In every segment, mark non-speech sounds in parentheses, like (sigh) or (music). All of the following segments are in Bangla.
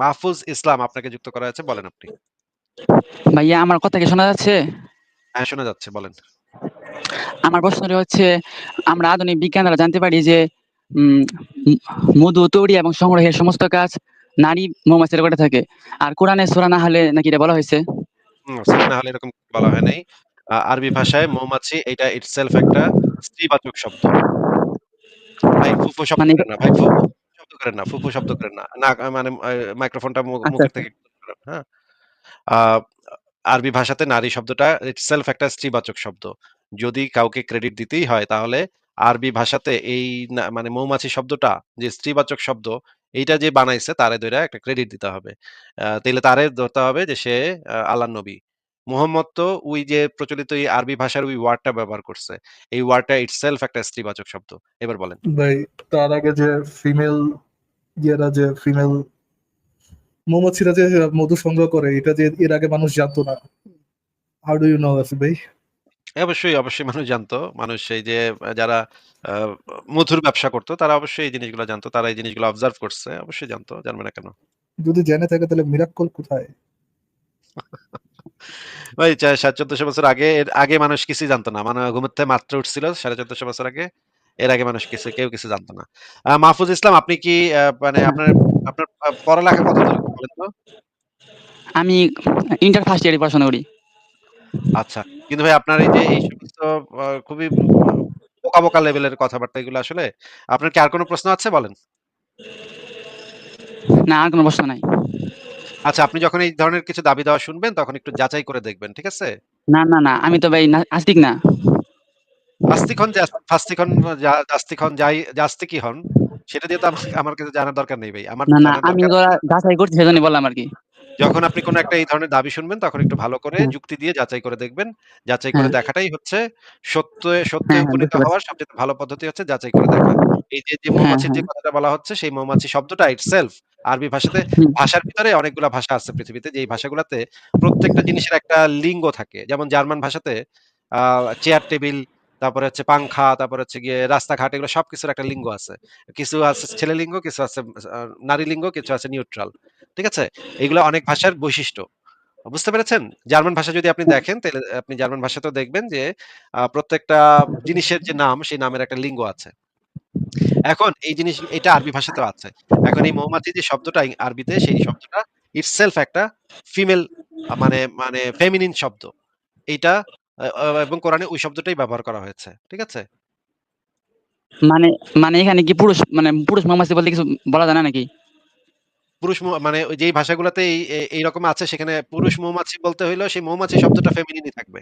মাহফুজ ইসলাম আপনাকে যুক্ত করা হয়েছে। বলেন আপনি। ভাইয়া আমার কথা কি শোনা যাচ্ছে? হ্যাঁ, শোনা যাচ্ছে। বলেন। আমার প্রশ্নটি হচ্ছে আমরা আধুনিক বিজ্ঞান দ্বারা জানতে পারি যে মধু তৈরি এবং সংগ্রহের সমস্ত কাজ নারী মৌমাছিরা করে থাকে। আর কোরআনে সূরা নাহলে নাকি এটা বলা হয়েছে? সূরা নাহলে এরকম বলা হয় নাই। আরবি ভাষায় মৌমাছি এটা itself একটা স্ত্রীবাচক শব্দ। ভাই ফুফু শব্দ মানে না। ভাই ফুফু শব্দ করেন না। ফুফু শব্দ করেন না। না মানে মাইক্রোফোনটা আচ্ছা, মুখের আচ্ছা। থেকে হ্যাঁ? আরবি ভাষাতে নারী শব্দটা itself একটা স্ত্রীবাচক শব্দ। যদি কাউকে ক্রেডিট দিতেই হয় তাহলে আরবি ভাষাতে এই মানে মৌমাছি শব্দটা যে স্ত্রীবাচক শব্দ এইটা যে বানাইছে তারে ধইরা একটা ক্রেডিট দিতে হবে। আ তাইলে তারে ধরতে হবে যে সে আ আল্লাহর নবী। মুহাম্মদ তো ওই যে প্রচলিত এই আরবি ভাষার ওই ওয়ার্ডটা ব্যবহার করছে। এই ওয়ার্ডটা itself একটা স্ত্রীবাচক শব্দ। এবার বলেন। ভাই তার আগে যে ফিমেল ইয়েরা যে ফিমেল মৌমাছিরা যে মধু সংগ্রহ করে এটা যে এর আগে মানুষ জানতো না। How do you know Asif ভাই? অবশ্যই, অবশ্যই মানুষ জানতো। মানুষ এই যে যারা মধুর ব্যবসা করতো তারা অবশ্যই এই জিনিসগুলো জানতো। তারা এই জিনিসগুলো অবজার্ভ করছে। অবশ্যই জানতো। জানবে না কেন? যদি জেনে থাকে তাহলে মিরাক্কল কোথায়? (laughs) ভাই চা ১৪৫০ বছর আগে এর আগে মানুষ কিছুই জানতো না। মানে ঘুমের থেকে মাত্র উঠছিল ১৪৫০ বছর আগে। এর আগে মানুষ কিছু কেউ কিছু জানতো না। মাহফুজ ইসলাম আপনি কি মানে। আপনার আপনার পড়ালেখা কতদূর বলেন তো? আমি ইন্টার ফার্স্ট ইয়ারে পড়াশোনা করি। আচ্ছা। কিন্তু ভাই আপনার এই যে এই সমস্ত খুবই বোকা, বোকা লেভেলের কথাবার্তা এগুলো আসলে আপনার কি আর কোনো প্রশ্ন আছে বলেন? না আর কোনো প্রশ্ন নাই। আচ্ছা আপনি যখন এই ধরনের কিছু দাবি দেওয়া শুনবেন তখন একটু যাচাই করে দেখবেন। ঠিক আছে? না, না, না। আমি তো ভাই আস্তিক না। আস্তিক হন, ফাস্তিক হন, জা জাস্তিক হন, যাই জাস্তিকই হন। সেটা দিয়ে তো আমার কিছু জানার দরকার নেই ভাই। আমার না, না আমি যাচাই করছি সেজন্যই বললাম আরকি। যখন আপনি কোন একটা এই ধরনের দাবি শুনবেন তখন একটু ভালো করে। যুক্তি দিয়ে যাচাই করে দেখবেন। যাচাই করে হ্যাঁ। দেখাটাই হচ্ছে সত্যে সত্যে হ্যাঁ, হ্যাঁ উপনীত হওয়ার সবচেয়ে ভালো পদ্ধতি হচ্ছে যাচাই করে দেখা। এই যে, যে মৌমাছির যে। কথাটা বলা হচ্ছে সেই মৌমাছি শব্দটা itself আরবি ভাষাতে ভাষার ভিতরে অনেকগুলা ভাষা আছে পৃথিবীতে। যে ভাষাগুলাতে প্রত্যেকটা জিনিসের একটা লিঙ্গ থাকে। যেমন জার্মান ভাষাতে চেয়ার টেবিল, তারপরে হচ্ছে পাংখা, তারপরে হচ্ছে গিয়ে রাস্তাঘাট এগুলো সবকিছুর একটা লিঙ্গ আছে। কিছু আছে ছেলে লিঙ্গ, কিছু আছে নারী লিঙ্গ, কিছু আছে নিউট্রাল। ঠিক আছে? এগুলা অনেক ভাষার বৈশিষ্ট্য। বুঝতে পেরেছেন? জার্মান ভাষা যদি আপনি দেখেন তাহলে আপনি জার্মান ভাষাতেও দেখবেন যে প্রত্যেকটা জিনিসের যে নাম সেই নামের একটা লিঙ্গ আছে। এখন এই জিনিস এটা আরবি ভাষাতেও আছে। এখন এই মৌমাছি যে শব্দটা আরবিতে সেই শব্দটা itself একটা ফিমেল মানে মানে ফেমিনিন শব্দ। এইটা আ এবং কোরআনে ওই শব্দটাই ব্যবহার করা হয়েছে। ঠিক আছে? মানে মানে এখানে কি পুরুষ মানে পুরুষ মৌমাছি বলতে কিছু বলা যায় না নাকি? পুরুষ মানে ওই যেই ভাষাগুলাতে এই এ এইরকম আছে সেখানে পুরুষ মৌমাছি বলতে হইলেও সেই মৌমাছি শব্দটা ফেমিনিনই থাকবে।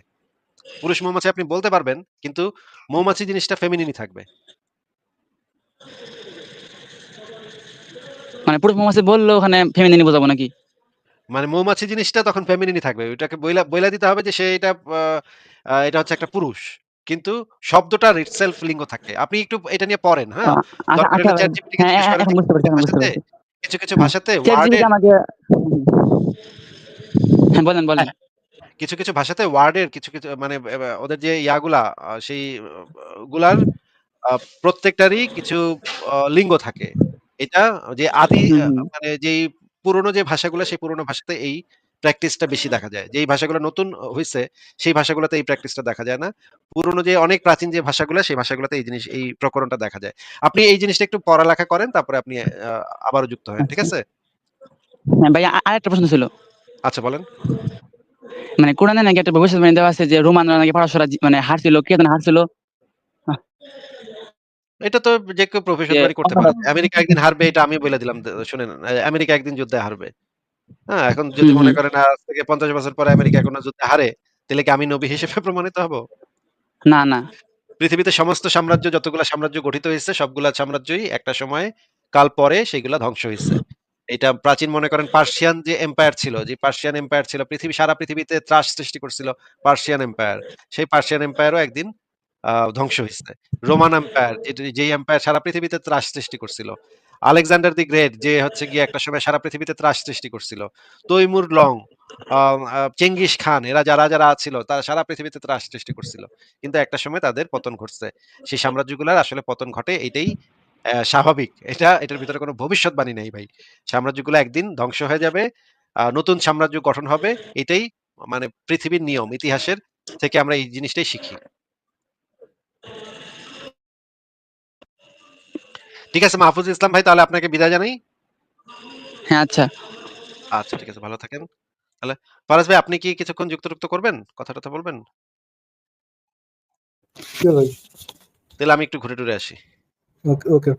পুরুষ মৌমাছি আপনি বলতে পারবেন কিন্তু মৌমাছি জিনিসটা ফেমিনিনই থাকবে। মানে পুরুষ মৌমাছি বললেও ওখানে ফেমিনিনই বোঝাবো নাকি? মানে মৌমাছি জিনিসটা তখন ফেমিনিনই থাকবে। ওইটাকে বইলা বইলা দিতে হবে যে সে এটা এটা হচ্ছে একটা পুরুষ। কিন্তু শব্দটার itself লিঙ্গ থাকে। আপনি একটু এটা নিয়ে পড়েন, হ্যাঁ? আচ্ছা, আচ্ছা কে হ্যাঁ, হ্যাঁ, কিছু। কিছু, হ্যাঁ, ভাষাতে ওয়ার্ডের হ্যাঁ, বলেন, বলেন। হ্যাঁ, কিছু, কিছু ভাষাতে ওয়ার্ডের কিছু, কিছু মানে ওদের যে ইয়াগুলা সেই গুলার প্রত্যেকটারই কিছু লিঙ্গ থাকে। এটা যে আদি। মানে যেই পুরনো যে ভাষাগুলা সেই পুরনো ভাষাতে এই প্র্যাকটিসটা বেশি দেখা যায়। যেই ভাষাগুলো নতুন অ হইছে সেই ভাষাগুলোতে এই প্র্যাকটিসটা দেখা যায় না। পুরনো যে অনেক প্রাচীন যে ভাষাগুলা সেই ভাষাগুলোতে এই জিনিস এই প্রকরণটা দেখা যায়। আপনি এই জিনিসটা একটু পড়ালেখা করেন তারপরে আপনি আবারও যুক্ত হয়েন। ঠিক। আছে? হ্যাঁ, ভাই আরেকটা প্রশ্ন ছিল। আচ্ছা বলেন। মানে কোরআনে নাকি একটা ভবিষ্যৎবাণী দেওয়া আছে যে রোমানরা নাকি পারস্যরা মানে হারছিল। কে যেন হারছিল? এটা তো যে কেউ ভবিষ্যৎবাণী করতে পারে। (laughs) আমেরিকা একদিন হারবে এটা আমি বইলা দিলাম। শুনেন আমেরিকা একদিন যুদ্ধে হারবে। হ্যাঁ? এখন যদি মনে করেন আজ থেকে ৫০ বছর পরে আমেরিকা কোন যুদ্ধে হারে, তাইলে কি আমি নবী হিসেবে প্রমাণিত হব? না, না। পৃথিবীতে সমস্ত সাম্রাজ্য যতগুলা সাম্রাজ্য গঠিত হয়েছে সবগুলা সাম্রাজ্যই একটা সময় কাল পরে সেগুলা ধ্বংস হয়েছে এটা প্রাচীন মনে করেন পার্সিয়ান যে এম্পায়ার ছিল, যে পার্সিয়ান এম্পায়ার ছিল পৃথিবী সারা পৃথিবীতে ত্রাস সৃষ্টি করছিল পার্সিয়ান এম্পায়ার। সেই পার্সিয়ান এম্পায়ারও একদিন ধ্বংস হইছে। রোমান এম্পায়ার যেই এম্পায়ার সারা পৃথিবীতে ত্রাস সৃষ্টি করছিল। আলেকজান্ডার দি গ্রেট যে হচ্ছে গিয়ে একটা সময় সারা পৃথিবীতে ত্রাস সৃষ্টি করছিল। তৈমুর লং, চেঙ্গিস খান এরা যারা, যারা ছিল তারা সারা পৃথিবীতে ত্রাস সৃষ্টি করছিল। কিন্তু একটা সময় তাদের পতন ঘটছে। সেই সাম্রাজ্যগুলার আসলে পতন ঘটে এটাই স্বাভাবিক। এটা এটার ভিতরে কোনো ভবিষ্যৎবাণী নেই ভাই। সাম্রাজ্যগুলো একদিন ধ্বংস হয়ে যাবে। নতুন সাম্রাজ্য গঠন হবে। এটাই মানে পৃথিবীর নিয়ম। ইতিহাসের থেকে আমরা এই জিনিসটাই শিখি। ঠিক আছে মাহফুজ ইসলাম ভাই তাহলে আপনাকে বিদায় জানাই। হ্যাঁ, আচ্ছা। আচ্ছা ঠিক আছে ভালো থাকেন। তাহলে ফারাজ ভাই আপনি কি কিছুক্ষণ যুক্তরুক্ত করবেন? কথা-টথা বলবেন? ভাই? তাহলে আমি একটু ঘুরে টুরে আসি। ওকে, ওকে,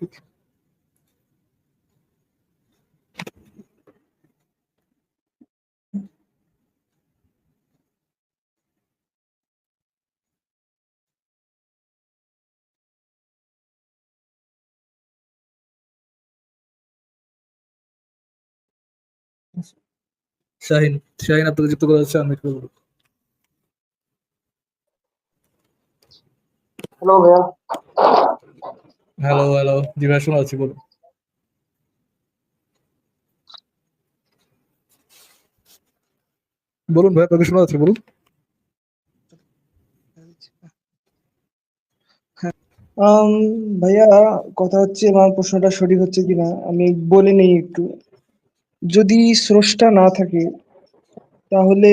শাহিন, শাহিন আপনাকে যুক্ত করা হচ্ছে। হ্যালো ভাইয়া হ্যালো, হ্যালো। জি ভাই শোনা বলুন। বলুন ভাই আপনাকে শোনা যাচ্ছে বলুন। আম ভাইয়া কথা হচ্ছে আমার প্রশ্নটা সঠিক হচ্ছে কিনা আমি বলে নেই একটু। যদি স্রষ্টা না থাকে তাহলে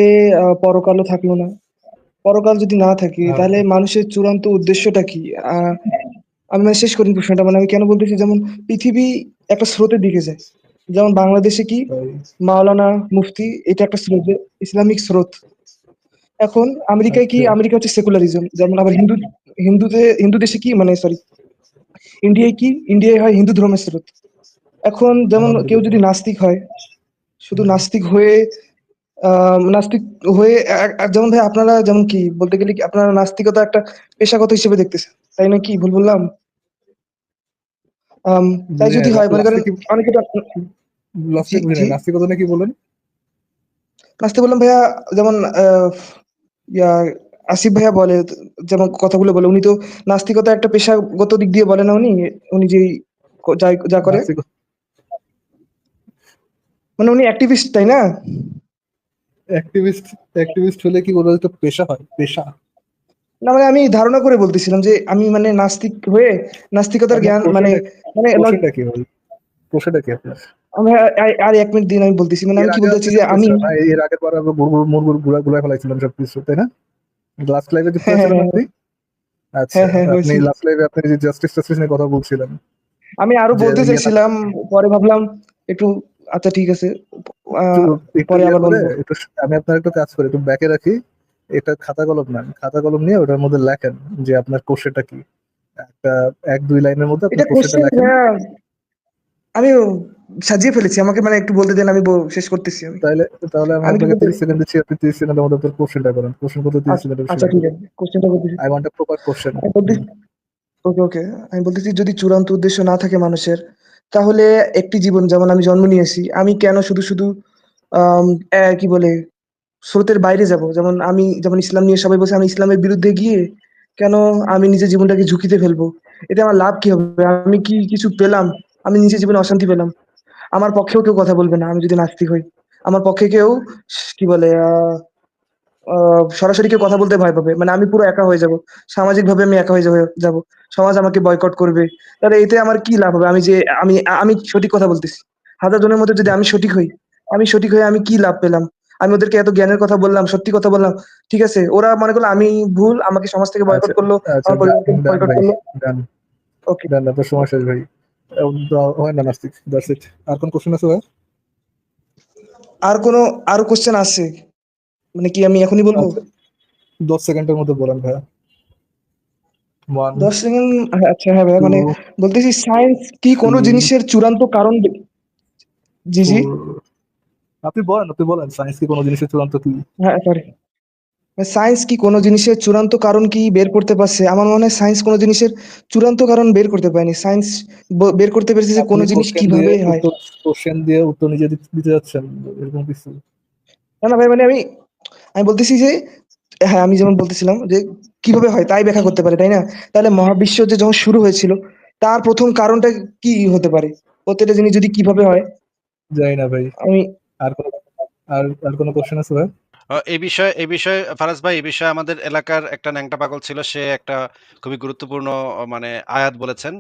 পরকালও থাকল না। পরকাল যদি না থাকে হ্যাঁ। তাহলে মানুষের চূড়ান্ত উদ্দেশ্যটা কি? আমি মানে শেষ করি প্রশ্নটা মানে আমি কেন বলতেছি যেমন পৃথিবী একটা স্রোতের দিকে যায়। যেমন বাংলাদেশে কি মাওলানা, মুফতি এটা একটা স্রোত ইসলামিক স্রোত। এখন আমেরিকায় কি আচ্ছা। আমেরিকা হচ্ছে সেকুলারিজম যেমন আবার হিন্দু হিন্দুতে হিন্দু দেশে কি মানে সরি ইন্ডিয়ায় কি ইন্ডিয়ায় হয় হিন্দু ধর্মের স্রোত। এখন যেমন কেউ যদি নাস্তিক হয় শুধু নাস্তিক হয়ে নাস্তিক হয়ে যেমন ভাই আপনারা যেমন কি বলতে গেলে কি আপনারা নাস্তিকতা একটা পেশাগত হিসেবে দেখতেছেন। তাই না কি ভুল বললাম? তাই যদি হয় মনে করেন অনেকে। নাস্তিকতা নিয়ে কি বললেন? নাস্তিক বললাম ভাইয়া যেমন ইয়া আসিফ ভাইয়া বলে যেমন কথাগুলো বলে উনি তো নাস্তিকতা একটা পেশাগত দিক দিয়ে বলে না উনি, উনি যেই যা করে মানে উনি অ্যাক্টিভিস্ট তাই না? অ্যাক্টিভিস্ট অ্যাক্টিভিস্ট হলে কি ওটা একটা পেশা হয়? পেশা? না মানে আমি ধারণা করে বলতেছিলাম যে আমি মানে নাস্তিক হয়ে নাস্তিকতার জ্ঞান মানে মানে প্রশ্নটা কি আপনার? আমি আর- এক মিনিট দিন আমি বলতেছি মানে আমি কি আগে বলতে যে আমি এর আগের বার আমরা গুড় গুড় মুড় গুড় গুড়ায় ফেলাইছিলাম সবকিছু, তাই না? লাস্ট লাইভে হ্যাঁ, হ্যাঁ, আপনি? আচ্ছা, হ্যাঁ, হ্যাঁ, আপনি। লাস্ট লাইভে আপনি যে জাস্টিস টাস্টিস নিয়ে কথা বলছিলেন। আমি আরও বলতে চাইছিলাম পরে ভাবলাম একটু আচ্ছা ঠিক আছে আ একটু পরে ইয়ে আবার বলব। আমি আপনার একটু কাজ করি, একটু ব্যাকে রাখি। এটা খাতা কলম নেন। খাতা কলম নিয়ে ওটার মধ্যে লেখেন যে আপনার কোশ্চেনটা কি? একটা ১-২ লাইনের মধ্যে আপনার কোশ্চেনটা লেখেন। আমি সাজিয়ে ফেলেছি। আমাকে মানে একটু বলতে দেন আমি শেষ করতেছি আমি। তাহলে তাহলে আমি আপনাকে 30 সেকেন্ড দিচ্ছি, আপনি 30 সেকেন্ডের মধ্যে আপনার কোশ্চেনটা করেন। কোশ্চেন করতে 30 আচ্ছা সেকেন্ডের বেশি আচ্ছা ঠিক আছে। কোশ্চেনটা করতেছি। Want a proper question. আমি বলতেছি ওকে, ওকে। আমি বলতেছি যদি চূড়ান্ত উদ্দেশ্য না থাকে মানুষের, তাহলে একটি জীবন যেমন আমি জন্ম নিয়েছি, আমি কেন শুধু, শুধু কি বলে স্রোতের বাইরে যাব? যেমন আমি যেমন ইসলাম নিয়ে সবাই বলছে আমি ইসলামের বিরুদ্ধে গিয়ে কেন আমি নিজের জীবনটাকে ঝুঁকিতে ফেলব? এতে আমার লাভ কি হবে? আমি কি কিছু পেলাম? আমি নিজের জীবনে অশান্তি পেলাম। আমার পক্ষেও কেউ কথা বলবে না আমি যদি নাস্তিক হই। আমার পক্ষে কেউ কি বলে আ আ সরাসরি কেউ কথা বলতে ভয় পাবে। মানে আমি পুরো একা হয়ে যাব। সামাজিকভাবে আমি একা হয়ে যাব যাব। সমাজ আমাকে বয়কট করবে। তাহলে এতে আমার কি লাভ হবে? আমি যে আমি আমি সঠিক কথা বলতেছি। হাজার জনের মধ্যে যদি আমি সঠিক হই, আমি সঠিক হয়ে আমি কি লাভ পেলাম? আমি ওদেরকে এত জ্ঞানের কথা বললাম, সত্যি কথা বললাম। ঠিক আছে? ওরা মনে করল আমি ভুল, আমাকে সমাজ থেকে বয়কট আচ্ছা, করল, আচ্ছা ডান, ডান বয়কট। ওকে। ডান আপনার সময় শেষ ভাই। হয় না নাস্তিক। That's it. আর কোন কোশ্চেন আছে ভাই? আর কোন আরও কোয়েশ্চেন আছে? মানে কি আমি এখনই বলব? আচ্ছা। 10 সেকেন্ডের মধ্যে বলেন ভাইয়া। 1 10 সেকেন্ড আচ্ছা হ্যাঁ ভাইয়া মানে বলতেছি সায়েন্স কি কোন জিনিসের চূড়ান্ত কারণ জি, জি। আপনি বলেন, আপনি বলেন সায়েন্স কি কোন জিনিসের চূড়ান্ত কি? হ্যাঁ, সরি। সায়েন্স কি কোন জিনিসের চূড়ান্ত কারণ কি বের করতে পারছে? আমার মনে হয় সায়েন্স কোন জিনিসের চূড়ান্ত কারণ বের করতে পারেনি। সায়েন্স বের করতে পেরেছে যে কোন জিনিস কীভাবে হয়। কোশ্চেন দিয়ে উত্তর নিজে দিতে দিতে যাচ্ছেন এরকম কিছু? না, না ভাই মানে আমি আমি বলতেছি যে হ্যাঁ, আমি যেমন বলতেছিলাম যে কীভাবে হয় তাই ব্যাখ্যা করতে পারে, তাই না? তাহলে মহাবিশ্ব যে যখন শুরু হয়েছিল তার ১ম কারণটা কি হতে পারে? প্রত্যেকটা জিনিস যদি কীভাবে হয়? জানি না ভাই। আমি আর কোনো আর আর কোন কোশ্চেন আছে ভাই? এই বিষয়ে এই বিষয়ে ফারাজ ভাই এই বিষয়ে আমাদের এলাকার একটা ন্যাংটা পাগল ছিল। সে একটা খুবই গুরুত্বপূর্ণ মানে আয়াত বলেছেন।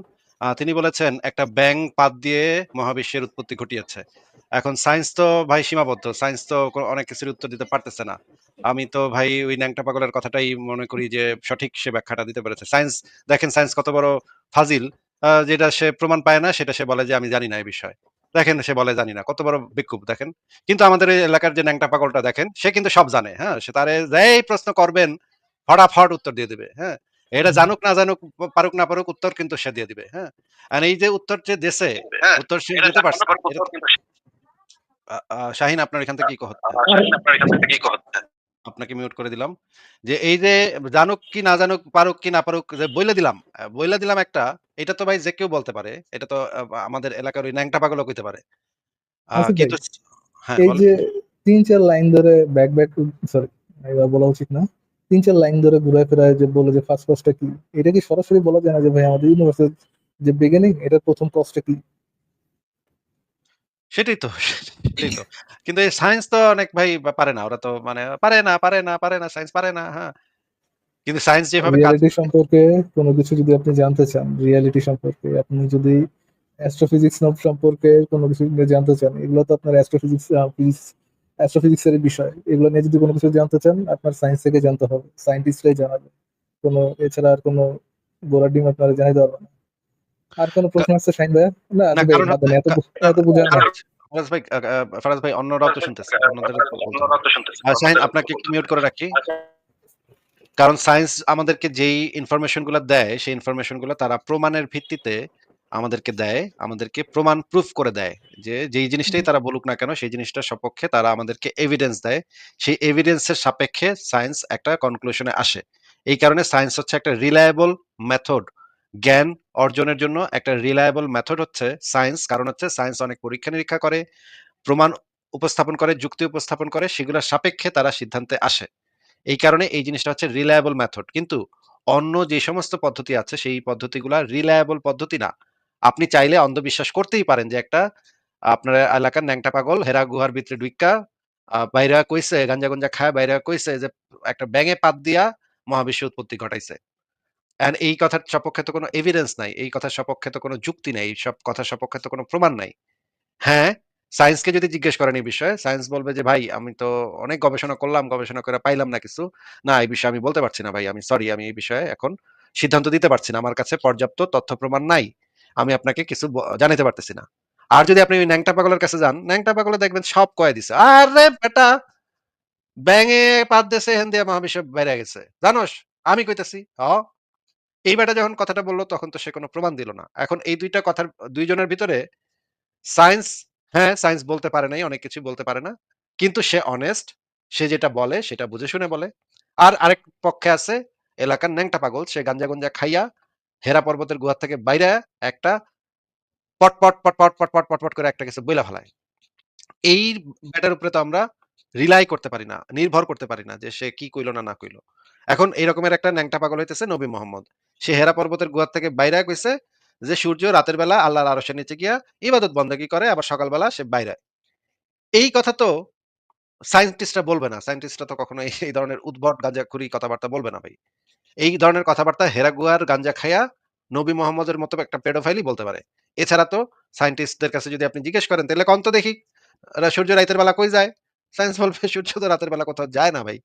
তিনি বলেছেন, একটা ব্যাঙ পাত দিয়ে মহাবিশ্বের উৎপত্তি ঘটিয়েছে। এখন সায়েন্স তো ভাই সীমাবদ্ধ। সায়েন্স তো অনেক কিছুর উত্তর দিতে পারতেছে না। আমি তো ভাই ওই ন্যাংটা পাগলের কথাটাই মনে করি যে, সঠিক সে ব্যাখ্যাটা দিতে পেরেছে। সায়েন্স দেখেন সায়েন্স কত বড় ফাজিল। যেটা সে প্রমাণ পায় না, সেটা সে বলে যে, আমি জানি না এই বিষয়ে। দেখেন, সে বলে, জানি না। কত বড় বেকুব দেখেন। কিন্তু আমাদের এই এলাকার যে ন্যাংটা পাগলটা, দেখেন, সে কিন্তু সব জানে। হ্যাঁ? সে তারে যেই প্রশ্ন করবেন, ফটাফট উত্তর দিয়ে দিবে। হ্যাঁ? এটা জানুক না জানুক, পারুক না পারুক উত্তর কিন্তু সে দিয়ে দিবে। হ্যাঁ? আর এই যে উত্তর যে দেশে উত্তর সে দিতে পারছে। শাহিন আপনার এখান থেকে কি হচ্ছে? আপনাকে মিউট করে দিলাম। যে এই যে জানুক কি না জানুক, পারুক কি না পারুক যে বইলা দিলাম। বইলা দিলাম একটা, এটা তো ভাই যে কেউ বলতে পারে। এটা তো আমাদের এলাকার ওই ন্যাংটা পাগলও কইতে পারে। আ আসিফ ভাই, কিন্তু হ্যাঁ, এই। যে ৩-৪ লাইন ধরে ব্যাক, ব্যাক সরি এবার বলা উচিত না। ৩-৪ লাইন ধরে ঘুরায় ফিরায় যে বলে যে ফার্স্ট কজটা কি? এটা কি সরাসরি বলা যায় না যে ভাই আমাদের ইউনিভার্সের যে বিগিনিং এটার ১ম কজটা কি? সেটাই তো, সেটাই তো। কিন্তু এই সায়েন্স তো অনেক ভাই পারে না। ওরা তো মানে পারে না, পারে না, পারে না, সায়েন্স পারে না। হ্যাঁ। কিন্তু সায়েন্স যেভাবে রিয়ালিটি সম্পর্কে কোনো কিছু যদি আপনি জানতে চান, রিয়ালিটি সম্পর্কে আপনি যদি অ্যাস্ট্রোফিজিক্স সম্পর্কে কোনো কিছু জানতে চান, এগুলো তো আপনার অ্যাস্ট্রোফিজিক্স ফিজিক্স অ্যাস্ট্রোফিজিক্সের বিষয়। এগুলো নিয়ে যদি কোনো কিছু জানতে চান, আপনার সায়েন্স থেকে জানতে হবে। সায়েন্টিস্টরাই জানাবে। কোনো এছাড়া আর কোনো ঘোড়ার ডিম আপনারা জানাইতে পারবে না। আর কোনো প্রশ্ন আছে শাহিন ভাইয়া? না, না ভাই। হচ্ছে এত এত বুঝান না। ফারাজ ভাই ফারাজ ভাই অন্যরাও তো শুনতেছে। বলতে হবে। আ শাহিন আপনাকে একটু মিউট করে রাখি। কারণ সায়েন্স আমাদেরকে যেই ইনফরমেশনগুলা দেয়, সেই ইনফরমেশনগুলা তারা প্রমাণের ভিত্তিতে আমাদেরকে দেয়। আমাদেরকে প্রমাণ প্রুফ করে দেয়। যে যেই জিনিসটাই তারা বলুক না কেন সেই জিনিসটার সপক্ষে তারা আমাদেরকে এভিডেন্স দেয়। সেই এভিডেন্স এর সাপেক্ষে সায়েন্স একটা কনক্লুশন আসে। এই কারণে সায়েন্স হচ্ছে একটা রিলায়েবল মেথড। জ্ঞান অর্জনের জন্য একটা রিলায়েবল মেথড হচ্ছে সায়েন্স। কারণ হচ্ছে সায়েন্স অনেক পরীক্ষা-নিরীক্ষা করে, প্রমাণ উপস্থাপন করে, যুক্তি উপস্থাপন করে সেগুলোর সাপেক্ষে তারা সিদ্ধান্তে আসে। এই কারণে এই জিনিসটা হচ্ছে রিলায়েবল মেথড। কিন্তু অন্য যে সমস্ত পদ্ধতি আছে সেই পদ্ধতিগুলা রিলায়েবল পদ্ধতি না। আপনি চাইলে অন্ধবিশ্বাস করতেই পারেন যে একটা আপনার এলাকার ন্যাংটা পাগল হেরা গুহার ভিতরে আ বাইরা কইছে গাঞ্জা-গুঞ্জা খায় বাইরা কইছে যে একটা ব্যাঙে পাত দিয়া মহাবিশ্বের উৎপত্তি ঘটাইছে। এই কথার সপক্ষে তো কোনো এভিডেন্স নাই। এই কথার সপক্ষে তো কোনো যুক্তি নাই। এই সব কথার সপক্ষে তো কোনো প্রমাণ নাই। হ্যাঁ, সায়েন্সকে যদি জিজ্ঞেস করেন এই বিষয়ে, সায়েন্স বলবে যে, "ভাই আমি তো অনেক গবেষণা করলাম, গবেষণা করে পাইলাম না কিছু। না এই বিষয়ে আমি বলতে পারছি না ভাই। আমি সরি আমি এই বিষয়ে এখন সিদ্ধান্ত দিতে পারছি না। আমার কাছে পর্যাপ্ত তথ্য প্রমাণ নাই। আমি আপনাকে কিছু ব জানাইতে পারতেছি না।" আর যদি আপনি ন্যাংটা পাগলের কাছে যান, ন্যাংটা পাগলে দেখবেন সব কয়ে দিছে। "আরে বেটা! ব্যাঙে পাত দিছে এখান দিয়া মহাবিশ্ব বাইরা গেছে। জানোস? আমি কইতাছি।" "হ।" এই বেটা যখন কথাটা বলল তখন তো সে কোনো প্রমাণ দিল না। এখন এই ২ টা কথার ২ জনের ভিতরে সায়েন্স হ্যাঁ, সায়েন্স বলতে পারে নাই, অনেক কিছু বলতে পারে না। কিন্তু সে অনেস্ট। সে যেটা বলে সেটা বুঝে শুনে বলে। আর আরেক পক্ষে আছে এলাকার ন্যাংটা পাগল। সে গাঞ্জা-গুঞ্জা খাইয়া হেরা পর্বতের গুহার থেকে বাইরে একটা পট, পট, পট, পট, পট, পট, পট, পট করে একটা কিছু বইলা ফেলায়। এই ব্যাটার উপরে তো আমরা রিলাই করতে পারি না। নির্ভর করতে পারি না যে সে কি কইল না, না কইল। এখন এই রকমের একটা ন্যাংটা পাগল হইতেছে নবী মোহাম্মদ। সে হেরা পর্বতের গুহা থেকে বাইরা কইছে যে সূর্য রাতের বেলা আল্লাহর আরশের নিচে গিয়া ইবাদত বন্দেগী করে আবার সকালবেলা সে বাইরে। এই কথা তো সায়েন্টিস্টরা বলবে না। সায়েন্টিস্টরা তো কখনো এই ধরনের উদ্ভট গাঁজাখুরি কথাবার্তা বলবে না ভাই। এই ধরনের কথাবার্তা হেরাগুয়ার গাঞ্জা খাইয়া নবী মোহাম্মদের মতো একটা পেডোফাইলই বলতে পারে। এছাড়া তো সায়েন্টিস্টদের কাছে যদি আপনি জিজ্ঞেস করেন তাহলে কন তো দেখি সূর্য রাইতের বেলা কই যায়? সায়েন্স বলবে সূর্য তো রাতের বেলা কোথাও যায় না ভাই।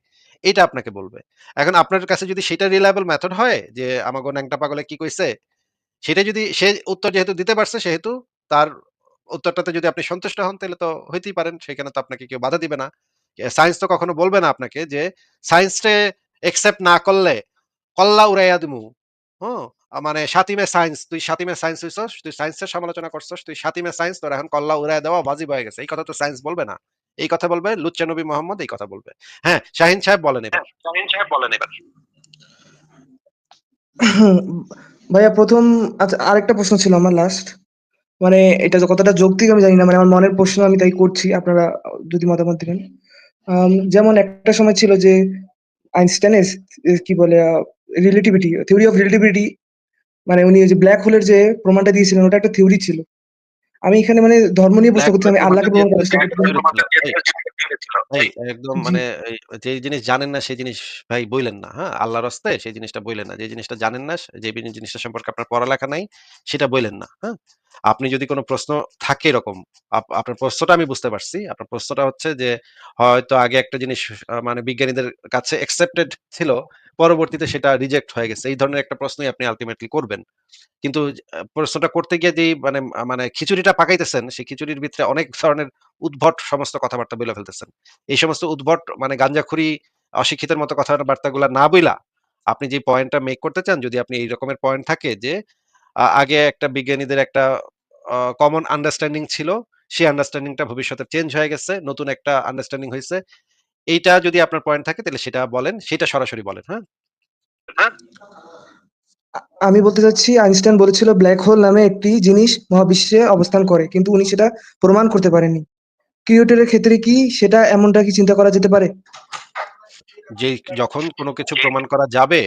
এটা আপনাকে বলবে। এখন আপনার কাছে যদি সেটা রিলায়েবল মেথড হয় যে আমাগো ন্যাংটা পাগলে কি কইছে, সেটা যদি সে উত্তর যেহেতু দিতে পারছে সেহেতু তার উত্তরটাতে যদি আপনি সন্তুষ্ট হন তাহলে তো হইতেই পারেন। সেখানে তো আপনাকে কেউ বাধা দিবে না। সায়েন্স তো কখনো বলবে না আপনাকে যে সায়েন্সরে একসেপ্ট না করলে কল্লা উড়াইয়া দিমু। হুম? আ মানে সাতিমে সায়েন্স, তুই সাতিমে সায়েন্স হইছস, তুই সায়েন্সের সমালোচনা করছস, তুই সাতিমে সায়েন্স তোর এখন কল্লা উড়াইয়া দেওয়া ওয়াজিব হয়ে গেছে। এই কথা তো সায়েন্স বলবে না। এই কথা বলবে লুচ্চা নবী মোহাম্মদ এই কথা বলবে। হ্যাঁ, শাহিন সাহেব বলেন এবার। শাহিন সাহেব বলেন এবার (coughs) ভাইয়া প্রথম আচ্ছা আরেকটা প্রশ্ন ছিল আমার লাস্ট। মানে এটা যে কতটা যৌক্তিক আমি জানি না। মানে আমার মনের প্রশ্ন আমি তাই করছি। আপনারা যদি মতামত দিবেন। যেমন একটা সময় ছিল যে আইনস্টাইনের কি বলে রিলেটিভিটি, থিওরি অফ রিলেটিভিটি মানে উনি যে ব্লাক হোলের যে প্রমাণটা দিয়েছিলেন ওটা একটা থিওরি ছিল। আমি এখানে মানে ধর্ম নিয়ে প্রশ্ন করছি আমি আল্লাহকে প্রমাণ একদম মানে যে জিনিস জানেন না সেই জিনিস ভাই বইলেন না, হ্যাঁ? আল্লাহর হস্তে সেই জিনিসটা বইলেন না। যে জিনিসটা জানেন না, যে জিনিসটা সম্পর্কে আপনার পড়ালেখা নাই, সেটা বইলেন না, হ্যাঁ? আপনি যদি কোনো প্রশ্ন থাকে এরকম, আপনার প্রশ্নটা আমি বুঝতে পারছি। আপনার প্রশ্নটা হচ্ছে যে হয়তো আগে একটা জিনিস মানে বিজ্ঞানীদের কাছে অ্যাকসেপ্টেড ছিল, পরবর্তীতে সেটা রিজেক্ট হয়ে গেছে। এই ধরনের একটা প্রশ্নই আপনি আল্টিমেটলি করবেন। কিন্তু প্রশ্নটা করতে গিয়ে যেই মানে মানে খিচুড়িটা পাকাইতেছেন, সেই খিচুড়ির ভিতরে অনেক ধরনের উদ্ভট সমস্ত কথাবার্তা বইলা ফেলতেছেন। এই সমস্ত উদ্ভট মানে গাঞ্জাখুরি, অশিক্ষিতের মতো কথাবার্তাগুলা না বইলা, আপনি যে পয়েন্টটা মেক করতে চান, যদি আপনি এই রকমের পয়েন্ট থাকে যে আগে একটা বিজ্ঞানীদের একটা কমন আন্ডারস্ট্যান্ডিং ছিল, সেই আন্ডারস্ট্যান্ডিংটা ভবিষ্যতে চেঞ্জ হয়ে গেছে, নতুন একটা আন্ডারস্ট্যান্ডিং হইছে। এইটা যদি আপনার পয়েন্ট থাকে তাহলে সেটা বলেন, সেটা সরাসরি বলেন, হ্যাঁ? আমি বলতে চাচ্ছি আইনস্টাইন বলেছিল ব্ল্যাক হোল নামে একটি জিনিস মহাবিশ্বে অবস্থান করে। কিন্তু উনি সেটা প্রমাণ করতে পারেননি। ক্রিয়েটরের ক্ষেত্রে কি সেটা এমনটা কি চিন্তা করা যেতে পারে? যে যখন কোনো কিছু প্রমাণ করা যাবে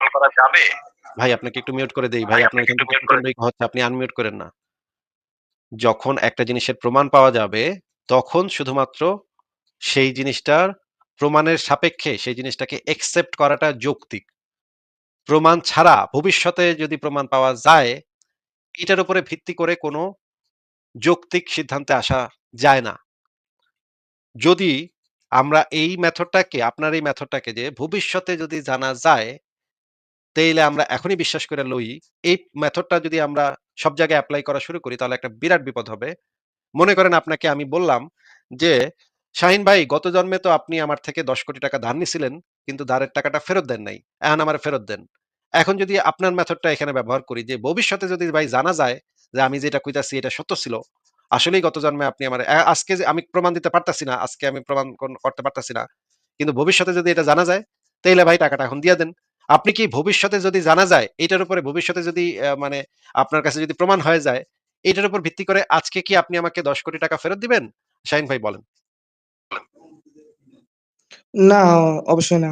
করা যাবে ভাই আপনাকে একটু মিউট করে দেই। ভাই আপনার এখান থেকে হচ্ছে। আপনি আনমিউট করেন না। যখন একটা জিনিসের প্রমাণ পাওয়া যাবে, তখন শুধুমাত্র সেই জিনিসটার প্রমাণের সাপেক্ষে সেই জিনিসটাকে একসেপ্ট করাটা যৌক্তিক। প্রমাণ ছাড়া ভবিষ্যতে যদি প্রমাণ পাওয়া যায়, এটার উপরে ভিত্তি করে কোন যৌক্তিক সিদ্ধান্তে আসা যায় না। যদি আমরা এই মেথডটাকে আপনার এই মেথডটাকে যে ভবিষ্যতে যদি জানা যায়, তাইলে আমরা এখনই বিশ্বাস করে লই, এই মেথডটা যদি আমরা সব জায়গায় অ্যাপ্লাই করা শুরু করি তাহলে একটা বিরাট বিপদ হবে। মনে করেন আপনাকে আমি বললাম যে, "শাহীন ভাই গত জন্মে তো আপনি আমার থেকে ১০ কোটি টাকা ধার নিছিলেন, কিন্তু ধারের টাকাটা ফেরত দেন নাই। এখন আমারে ফেরত দেন।" এখন যদি আপনার মেথডটা এখানে ব্যবহার করি যে ভবিষ্যতে যদি ভাই জানা যায় যে আমি যেটা কইতাছি এটা সত্য ছিল। আসলেই গত জন্মে আপনি আমারে আজকে যে আমি প্রমাণ দিতে পারতাছি না, আজকে আমি প্রমাণ করতে পারতাছি না। কিন্তু ভবিষ্যতে যদি এটা জানা যায়, তাইলে ভাই টাকাটা এখন দিয়ে দেন। আপনি কি ভবিষ্যতে যদি জানা যায়, এটার উপরে ভবিষ্যতে যদি মানে আপনার কাছে যদি প্রমাণ হয়ে যায়, এটার উপর ভিত্তি করে আজকে কি আপনি আমাকে ১০ কোটি টাকা ফেরত দিবেন? শাহীন ভাই বলেন। না, অবশ্যই না।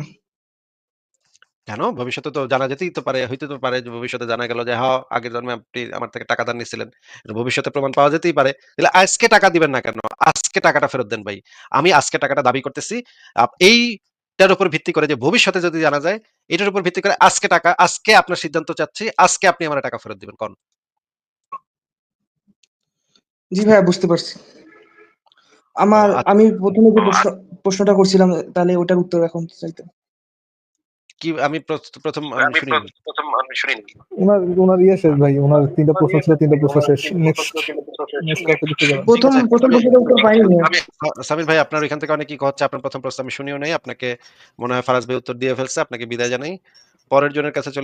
কেন? ভবিষ্যতে তো জানা যেতেই তো পারে, হইতে তো পারে যে ভবিষ্যতে জানা গেল যে হ আগের জন্মে আপনি আমার থেকে টাকা ধার নিছিলেন। ভবিষ্যতে প্রমাণ পাওয়া যেতেই পারে। তাহলে আজকে টাকা দিবেন না কেন? আজকে টাকাটা ফেরত দেন ভাই। আমি আজকে টাকাটা দাবি করতেছি। আপ এইটার উপর ভিত্তি করে যে ভবিষ্যতে যদি জানা যায়, এটার উপর ভিত্তি করে আজকে টাকা আজকে আপনার সিদ্ধান্ত চাচ্ছি, আজকে আপনি আমারে টাকা ফেরত দিবেন। কন। জি ভাইয়া বুঝতে পারছি। আমার আচ্ছা। আমি প্রথমে যে প্রশ্নটা করছিলাম তাহলে ওটার উত্তর এখন চাইতাম। কি আমি প্রথ ১ম আমি শুনিনি। উনার ইয়ে শেষ ভাই। উনার ৩ টা প্রশ্ন ছিল, ৩ টা প্রশ্ন শেষ। প্রথম প্রথম প্রশ্নটার উত্তর পাইনি সামির ভাই আপনার ওইখান থেকে অনেক ইকো হচ্ছে। আপনার ১ম প্রশ্ন আমি শুনিও নাই। আপনাকে মনে হয় ফারাজ ভাই উত্তর দিয়ে ফেলছে। আপনাকে বিদায় জানাই। পরের জনের কাছে চলে